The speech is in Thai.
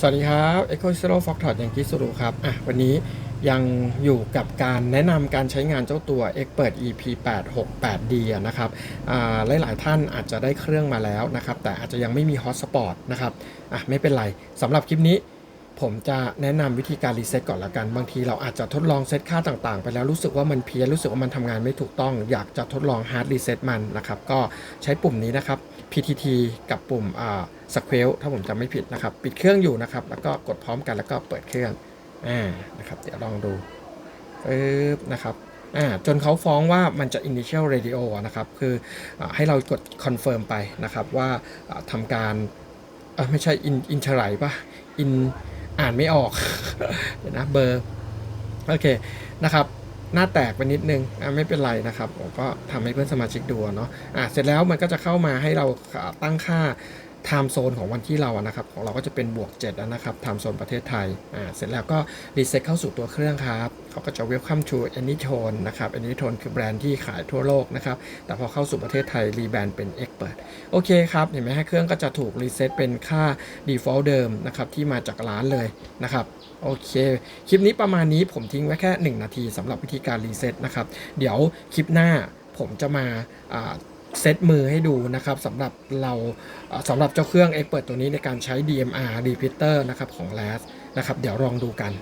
สวัสดีครับ Echo Zero Fox t o t อย่างกิสุรุครับอะวันนี้ยังอยู่กับการแนะนำการใช้งานเจ้าตัว Expert EP 868D นะครับอ่าหลายท่านอาจจะได้เครื่องมาแล้วนะครับ แต่อาจจะยังไม่มี Hotspot นะครับอะไม่เป็นไรสำหรับคลิปนี้ ผมจะแนะนำวิธีการรีเซ็ตก่อนละกัน บางทีเราอาจจะทดลองเซตค่าต่างๆ ไปแล้วรู้สึกว่ามันเพี้ยนรู้สึกว่ามันทำงานไม่ถูกต้อง อยากจะทดลอง hard reset มันนะครับ ก็ใช้ปุ่มนี้นะครับ PTT กับปุ่มอ่า Squel ถ้าผมจำไม่ผิดนะครับ ปิดเครื่องอยู่นะครับ แล้วก็กดพร้อมกันแล้วก็เปิดเครื่องอ่านะครับ เดี๋ยวลองดูปึ๊บนะครับอ่าจนเขาฟ้องว่ามันจะ initial radio อนะครับ คืออให้เรากด confirm ไปนะครับว่าทำการไม่ใช่ in in เฉลยปะ in อ่านไม่ออกเดี๋ยวนะเบอร์โอเคนะครับหน้าแตกไปนิดนึงไม่เป็นไรนะครับผมก็ทำให้เพื่อนสมาชิกดูเนาะอะเสร็จแล้วมันก็จะเข้ามาให้เราตั้งค่า time zone ของวันที่เราอะนะครับของเราก็จะเป็นบวก7อะนะครับ time zone ประเทศไทยอ่าเสร็จแล้วก็รีเซ็ตเข้าสู่ตัวเครื่องครับเขาก็จะ welcome to Anytone นะครับ Anytone คือแบรนด์ที่ขายทั่วโลกนะครับแต่พอเข้าสู่ประเทศไทยรีแบรนด์เป็น Expert โอเคครับเห็นไหมฮะเครื่องก็จะถูกรีเซ็ตเป็นค่า default เดิมนะครับที่มาจากร้านเลยนะครับโอเค คลิปนี้ประมาณนี้ผมทิ้งไว้แค่ 1 นาทีสำหรับวิธีการรีเซ็ตนะครับ เดี๋ยวคลิปหน้าผมจะมาอ่า เซตมือให้ดูนะครับสำหรับเราสำหรับเจ้าเครื่อง Expert ตัวนี้ในการใช้ DMR Repeater นะครับของ LAS นะครับเดี๋ยวลองดูกัน